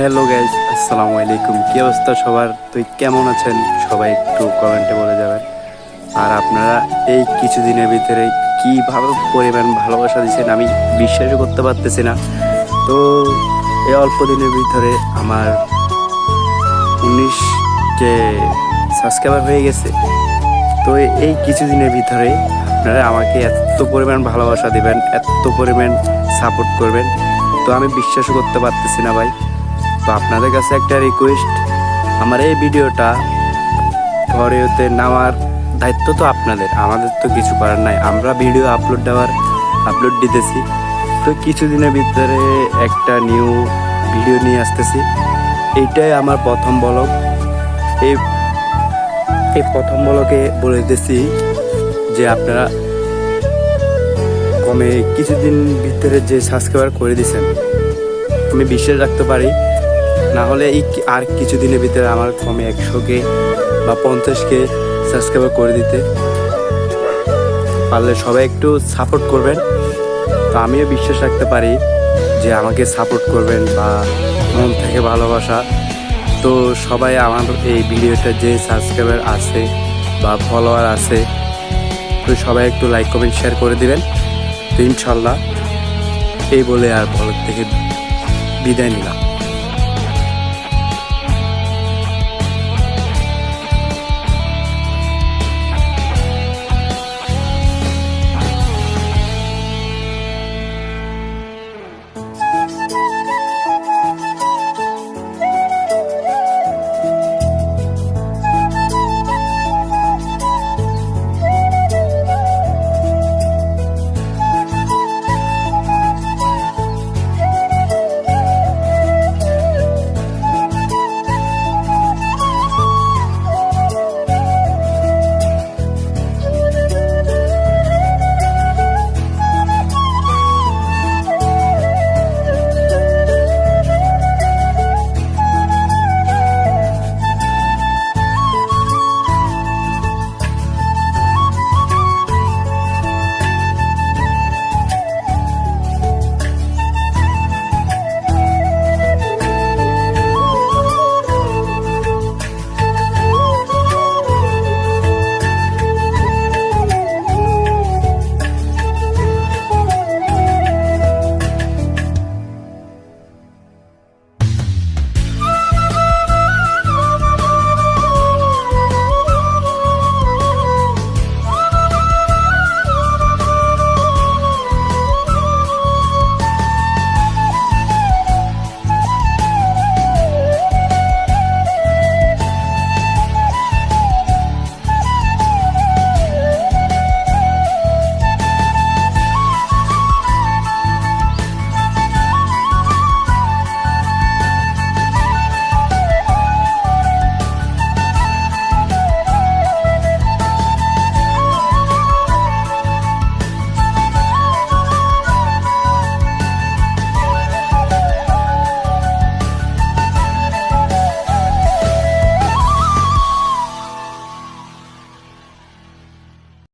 Hello guys আসসালামু আলাইকুম। কী অবস্থা সবার? তুই কেমন আছেন? সবাই একটু কমেন্টে বলে যাবেন। আর আপনারা এই কিছুদিনের ভিতরে কীভাবে পরিমাণ ভালোবাসা দিচ্ছেন আমি বিশ্বাসও করতে পারতেছি না। তো এই অল্প দিনের ভিতরে আমার উনিশ যে সাবস্ক্রাইবার হয়ে গেছে। তো এই কিছুদিনের ভিতরে আপনারা আমাকে এত পরিমাণ ভালোবাসা দিবেন, এত পরিমাণ সাপোর্ট করবেন। তো আমি বিশ্বাসও করতে পারতেছি না ভাই। তো আপনাদের কাছে একটা রিকোয়েস্ট আমার এই ভিডিওটা ঘরেতে নেওয়ার দায়িত্ব তো আপনাদের, আমাদের তো কিছু করার নাই। আমরা ভিডিও আপলোড দেওয়ার আপলোড দিতেছি। তো কিছুদিনের ভিতরে একটা নিউ ভিডিও নিয়ে আসতেছি। এইটাই আমার প্রথম ব্লগ এই এই প্রথম ব্লগে বলে দিতেছি যে আপনারা কমে কিছুদিন ভিতরে যে সাবস্ক্রাইবার করে দিয়েছেন, আমি বিশ্বাস রাখতে পারি না হলে এই কি- আর কিছুদিনের ভিতরে আমার কমে একশোকে বা পঞ্চাশকে সাবস্ক্রাইবার করে দিতে। পারলে সবাই একটু সাপোর্ট করবেন। তো আমিও বিশ্বাস রাখতে পারি যে আমাকে সাপোর্ট করবেন বা মন থেকে ভালোবাসা। তো সবাই আমার এই ভিডিওটা যে সাবস্ক্রাইবার আছে বা ফলোয়ার আছে, তো সবাই একটু লাইক কমেন্ট শেয়ার করে দিবেন। তো ইনশাল্লাহ এই বলে আর ভালো থেকে বিদায় নিলাম।